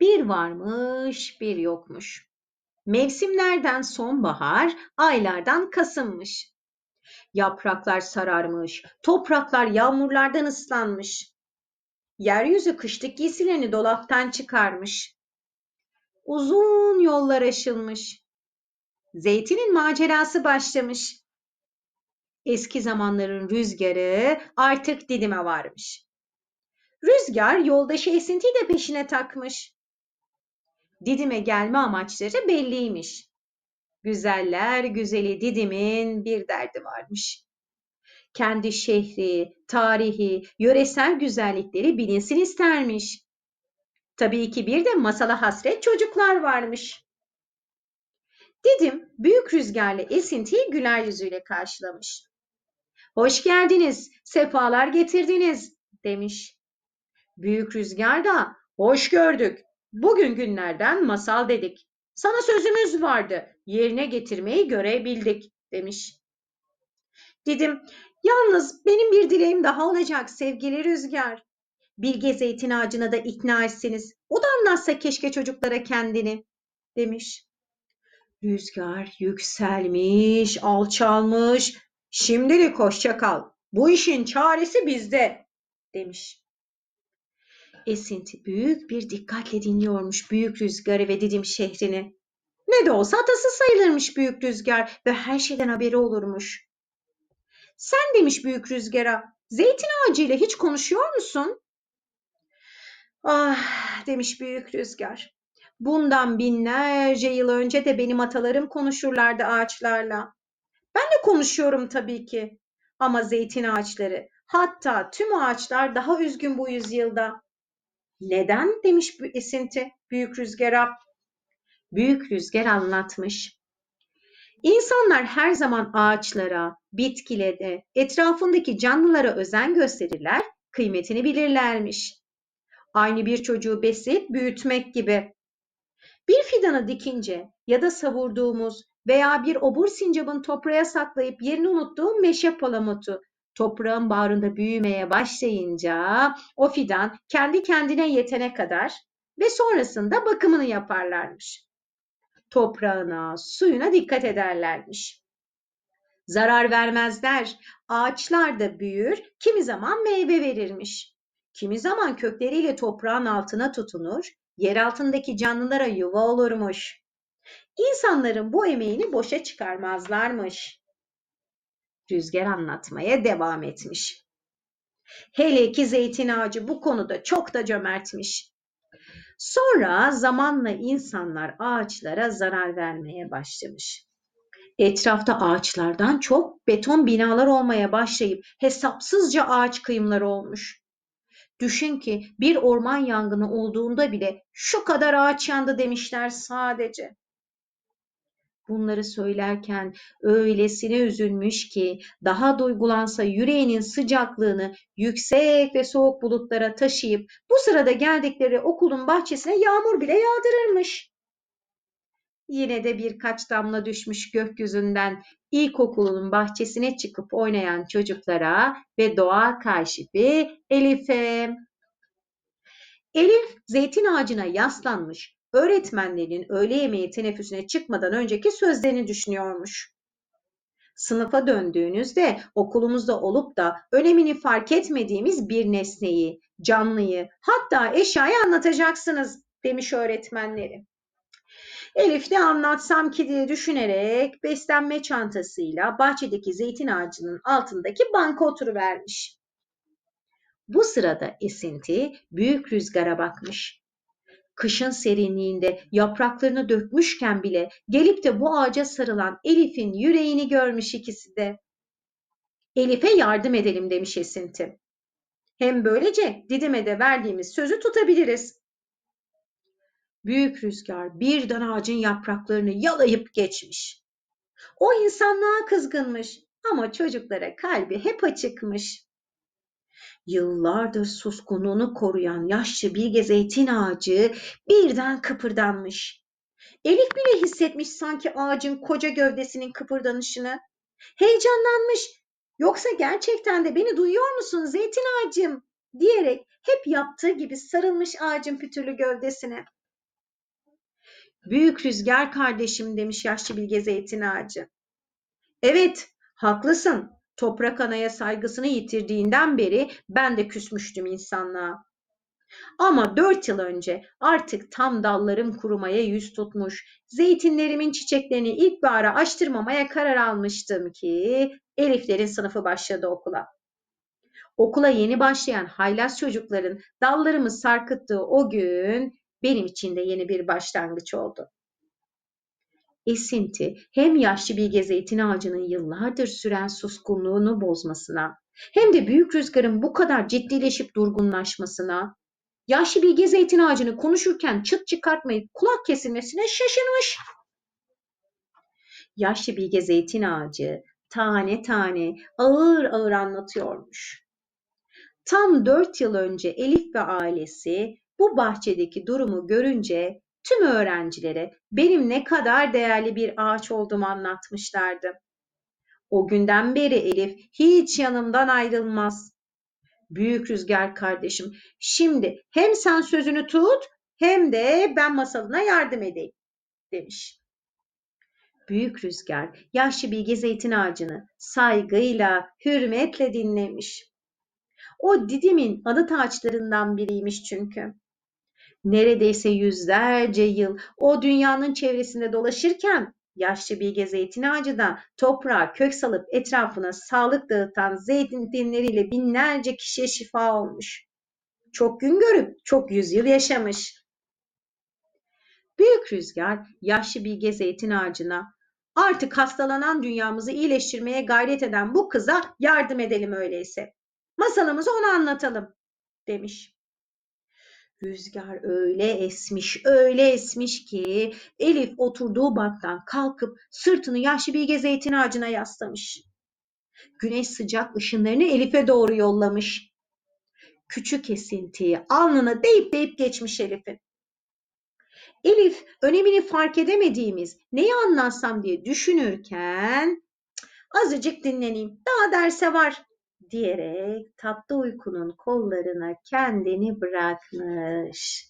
Bir varmış, bir yokmuş. Mevsimlerden sonbahar, aylardan Kasım'mış. Yapraklar sararmış, topraklar yağmurlardan ıslanmış. Yeryüzü kışlık giysilerini dolaptan çıkarmış. Uzun yollar aşılmış. Zeytinin macerası başlamış. Eski zamanların rüzgarı artık Didim'e varmış. Rüzgar yoldaşı Esinti'yi de peşine takmış. Didim'e gelme amaçları belliymiş. Güzeller güzeli Didim'in bir derdi varmış. Kendi şehri, tarihi, yöresel güzellikleri bilinsin istermiş. Tabii ki bir de masala hasret çocuklar varmış. Didim büyük rüzgarlı esintiyi güler yüzüyle karşılamış. Hoş geldiniz, sefalar getirdiniz demiş. Büyük rüzgar da hoş gördük. Bugün günlerden masal dedik. Sana sözümüz vardı. Yerine getirmeyi görebildik demiş. Dedim yalnız benim bir dileğim daha olacak sevgili rüzgar. Bilge zeytin ağacına da ikna etseniz o da anlatsa keşke çocuklara kendini demiş. Rüzgar yükselmiş, alçalmış. Şimdilik hoşça kal. Bu işin çaresi bizde demiş. Esinti büyük bir dikkatle dinliyormuş büyük rüzgarı ve Didim şehrini. Ne de olsa atası sayılırmış büyük rüzgar ve her şeyden haberi olurmuş. Sen demiş büyük rüzgara, zeytin ağacıyla hiç konuşuyor musun? Ah demiş büyük rüzgar. Bundan binlerce yıl önce de benim atalarım konuşurlardı ağaçlarla. Ben de konuşuyorum tabii ki. Ama zeytin ağaçları, hatta tüm ağaçlar daha üzgün bu yüzyılda. Neden demiş bu esinti büyük rüzgara. Büyük rüzgar anlatmış. İnsanlar her zaman ağaçlara, bitkilere, etrafındaki canlılara özen gösterirler, kıymetini bilirlermiş. Aynı bir çocuğu besleyip büyütmek gibi. Bir fidanı dikince ya da savurduğumuz veya bir obur sincabın toprağa saklayıp yerini unuttuğum meşe palamutu toprağın bağrında büyümeye başlayınca o fidan kendi kendine yetene kadar ve sonrasında bakımını yaparlarmış. Toprağına, suyuna dikkat ederlermiş. Zarar vermezler. Ağaçlar da büyür, kimi zaman meyve verirmiş. Kimi zaman kökleriyle toprağın altına tutunur, yer altındaki canlılara yuva olurmuş. İnsanların bu emeğini boşa çıkarmazlarmış. Rüzgar anlatmaya devam etmiş. Hele ki zeytin ağacı bu konuda çok da cömertmiş. Sonra zamanla insanlar ağaçlara zarar vermeye başlamış. Etrafta ağaçlardan çok beton binalar olmaya başlayıp hesapsızca ağaç kıyımları olmuş. Düşün ki bir orman yangını olduğunda bile şu kadar ağaç yandı demişler sadece. Bunları söylerken öylesine üzülmüş ki daha duygulansa yüreğinin sıcaklığını yüksek ve soğuk bulutlara taşıyıp bu sırada geldikleri okulun bahçesine yağmur bile yağdırırmış. Yine de birkaç damla düşmüş gökyüzünden ilkokulun bahçesine çıkıp oynayan çocuklara ve doğa kaşifi Elif'e. Elif zeytin ağacına yaslanmış, öğretmenlerin öğle yemeği teneffüsüne çıkmadan önceki sözlerini düşünüyormuş. Sınıfa döndüğünüzde okulumuzda olup da önemini fark etmediğimiz bir nesneyi, canlıyı, hatta eşyayı anlatacaksınız demiş öğretmenleri. Elif ne anlatsam ki diye düşünerek beslenme çantasıyla bahçedeki zeytin ağacının altındaki banka oturuvermiş. Bu sırada esinti büyük rüzgara bakmış. Kışın serinliğinde yapraklarını dökmüşken bile gelip de bu ağaca sarılan Elif'in yüreğini görmüş ikisi de. Elif'e yardım edelim demiş esinti. Hem böylece Didim'e de verdiğimiz sözü tutabiliriz. Büyük rüzgar birden ağacın yapraklarını yalayıp geçmiş. O insanlığa kızgınmış ama çocuklara kalbi hep açıkmış. Yıllardır suskunluğunu koruyan yaşlı bilge zeytin ağacı birden kıpırdanmış. Elif bile hissetmiş sanki ağacın koca gövdesinin kıpırdanışını. Heyecanlanmış. Yoksa gerçekten de beni duyuyor musun zeytin ağacım? diyerek hep yaptığı gibi sarılmış ağacın pütürlü gövdesine. Büyük rüzgar kardeşim demiş yaşlı bilge zeytin ağacı. Evet, haklısın. Toprak anaya saygısını yitirdiğinden beri ben de küsmüştüm insanlığa. Ama dört yıl önce artık tam dallarım kurumaya yüz tutmuş, zeytinlerimin çiçeklerini ilkbahara açtırmamaya karar almıştım ki Eliflerin sınıfı başladı okula. Okula yeni başlayan haylaz çocukların dallarımı sarkıttığı o gün benim için de yeni bir başlangıç oldu. Esinti hem yaşlı bilge zeytin ağacının yıllardır süren suskunluğunu bozmasına hem de büyük rüzgarın bu kadar ciddileşip durgunlaşmasına yaşlı bilge zeytin ağacını konuşurken çıt çıkartmayıp kulak kesilmesine şaşırmış. Yaşlı bilge zeytin ağacı tane tane ağır ağır anlatıyormuş. Tam dört yıl önce Elif ve ailesi bu bahçedeki durumu görünce tüm öğrencilere benim ne kadar değerli bir ağaç olduğumu anlatmışlardı. O günden beri Elif hiç yanımdan ayrılmaz. Büyük Rüzgar kardeşim, şimdi hem sen sözünü tut hem de ben masalına yardım edeyim demiş. Büyük Rüzgar yaşlı bilge zeytin ağacını saygıyla, hürmetle dinlemiş. O Didim'in anıt ağaçlarından biriymiş çünkü. Neredeyse yüzlerce yıl o dünyanın çevresinde dolaşırken yaşlı bilge zeytin ağacı da toprağa kök salıp etrafına sağlık dağıtan zeytinleriyle binlerce kişiye şifa olmuş. Çok gün görüp çok yüzyıl yaşamış. Büyük rüzgar yaşlı bilge zeytin ağacına artık hastalanan dünyamızı iyileştirmeye gayret eden bu kıza yardım edelim öyleyse. Masalımızı ona anlatalım demiş. Rüzgar öyle esmiş, öyle esmiş ki Elif oturduğu banktan kalkıp sırtını yaşlı bilge zeytin ağacına yaslamış. Güneş sıcak ışınlarını Elif'e doğru yollamış. Küçük esintiyi alnına deyip deyip geçmiş Elif'in. Elif önemini fark edemediğimiz neyi anlatsam diye düşünürken azıcık dinleneyim daha derse var diyerek tatlı uykunun kollarına kendini bırakmış.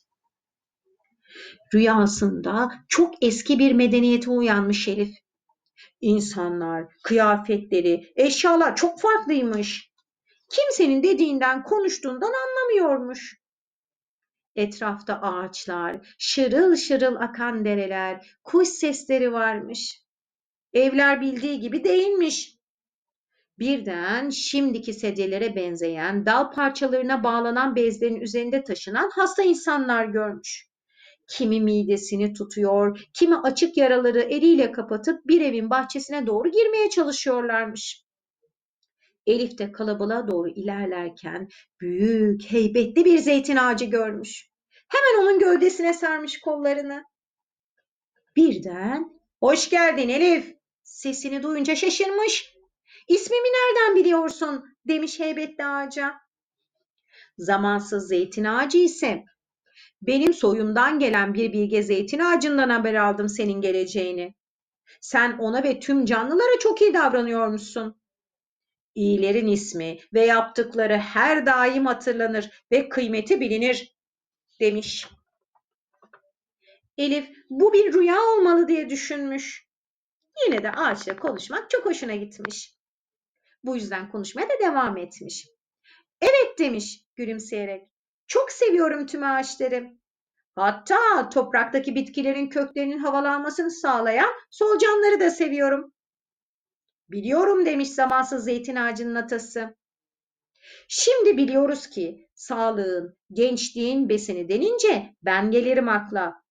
Rüyasında çok eski bir medeniyete uyanmış Elif. İnsanlar, kıyafetleri, eşyalar çok farklıymış. Kimsenin dediğinden, konuştuğundan anlamıyormuş. Etrafta ağaçlar, şırıl şırıl akan dereler, kuş sesleri varmış. Evler bildiği gibi değilmiş. Birden şimdiki sedyelere benzeyen, dal parçalarına bağlanan bezlerin üzerinde taşınan hasta insanlar görmüş. Kimi midesini tutuyor, kimi açık yaraları eliyle kapatıp bir evin bahçesine doğru girmeye çalışıyorlarmış. Elif de kalabalığa doğru ilerlerken büyük, heybetli bir zeytin ağacı görmüş. Hemen onun gövdesine sarmış kollarını. Birden, hoş geldin Elif, sesini duyunca şaşırmış. İsmimi nereden biliyorsun? demiş heybetli ağaca. Zamansız zeytin ağacı ise benim soyumdan gelen bir bilge zeytin ağacından haber aldım senin geleceğini. Sen ona ve tüm canlılara çok iyi davranıyormuşsun. İyilerin ismi ve yaptıkları her daim hatırlanır ve kıymeti bilinir demiş. Elif bu bir rüya olmalı diye düşünmüş. Yine de ağaçla konuşmak çok hoşuna gitmiş. Bu yüzden konuşmaya da devam etmiş. Evet demiş gülümseyerek. Çok seviyorum tüm ağaçları. Hatta topraktaki bitkilerin köklerinin havalanmasını sağlayan solucanları da seviyorum. Biliyorum demiş zamansız zeytin ağacının atası. Şimdi biliyoruz ki sağlığın, gençliğin besini denince ben gelirim akla.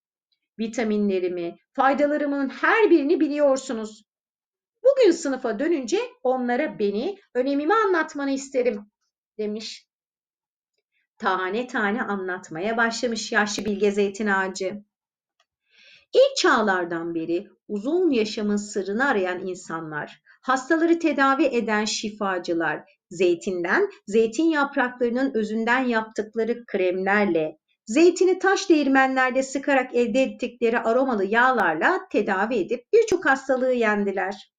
Vitaminlerimi, faydalarımın her birini biliyorsunuz. Bugün sınıfa dönünce onlara beni, önemimi anlatmanı isterim demiş. Tane tane anlatmaya başlamış yaşlı bilge zeytin ağacı. İlk çağlardan beri uzun yaşamın sırrını arayan insanlar, hastaları tedavi eden şifacılar, zeytinden, zeytin yapraklarının özünden yaptıkları kremlerle, zeytini taş değirmenlerde sıkarak elde ettikleri aromalı yağlarla tedavi edip birçok hastalığı yendiler.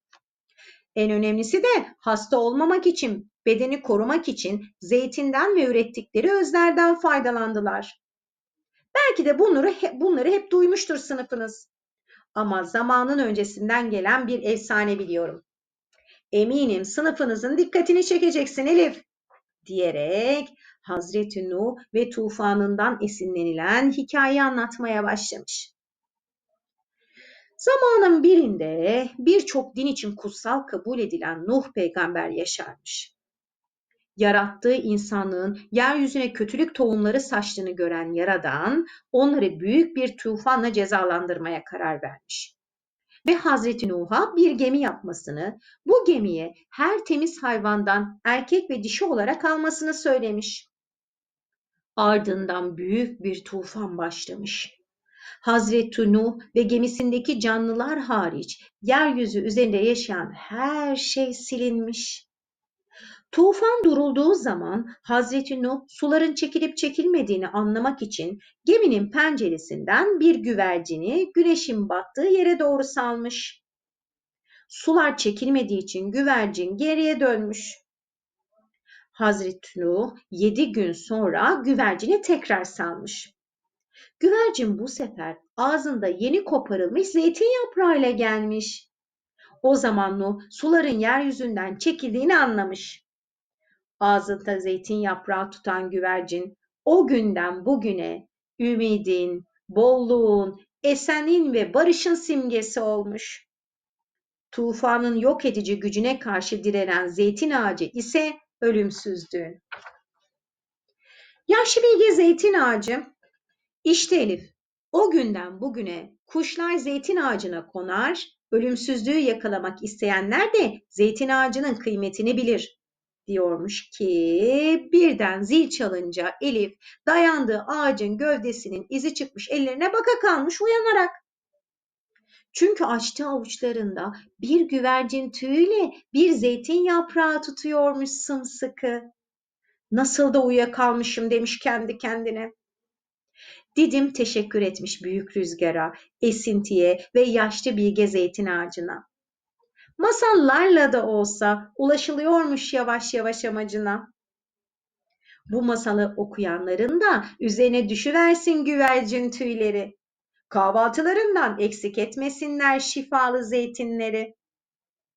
En önemlisi de hasta olmamak için, bedeni korumak için zeytinden ve ürettikleri özlerden faydalandılar. Belki de bunları, bunları hep duymuştur sınıfınız. Ama zamanın öncesinden gelen bir efsane biliyorum. Eminim sınıfınızın dikkatini çekeceksin Elif diyerek Hazreti Nuh ve tufanından esinlenilen hikaye anlatmaya başlamış. Zamanın birinde birçok din için kutsal kabul edilen Nuh peygamber yaşarmış. Yarattığı insanlığın yeryüzüne kötülük tohumları saçtığını gören Yaradan onları büyük bir tufanla cezalandırmaya karar vermiş. Ve Hazreti Nuh'a bir gemi yapmasını, bu gemiye her temiz hayvandan erkek ve dişi olarak almasını söylemiş. Ardından büyük bir tufan başlamış. Hazreti Nuh ve gemisindeki canlılar hariç yeryüzü üzerinde yaşayan her şey silinmiş. Tufan durulduğu zaman Hazreti Nuh suların çekilip çekilmediğini anlamak için geminin penceresinden bir güvercini güneşin battığı yere doğru salmış. Sular çekilmediği için güvercin geriye dönmüş. Hazreti Nuh yedi gün sonra güvercini tekrar salmış. Güvercin bu sefer ağzında yeni koparılmış zeytin yaprağıyla gelmiş. O zaman Nuh suların yeryüzünden çekildiğini anlamış. Ağzında zeytin yaprağı tutan güvercin o günden bugüne ümidin, bolluğun, esenin ve barışın simgesi olmuş. Tufanın yok edici gücüne karşı direnen zeytin ağacı ise ölümsüzdüğün. Yaşlı bilge zeytin ağacı işte Elif, o günden bugüne kuşlar zeytin ağacına konar, ölümsüzlüğü yakalamak isteyenler de zeytin ağacının kıymetini bilir diyormuş ki birden zil çalınca Elif dayandığı ağacın gövdesinin izi çıkmış ellerine baka kalmış uyanarak. Çünkü açtığı avuçlarında bir güvercin tüyüyle bir zeytin yaprağı tutuyormuş sımsıkı. Nasıl da uyuyakalmışım demiş kendi kendine. Didim teşekkür etmiş büyük rüzgara, esintiye ve yaşlı bilge zeytin ağacına. Masallarla da olsa ulaşılıyormuş yavaş yavaş amacına. Bu masalı okuyanların da üzerine düşüversin güvercin tüyleri. Kahvaltılarından eksik etmesinler şifalı zeytinleri.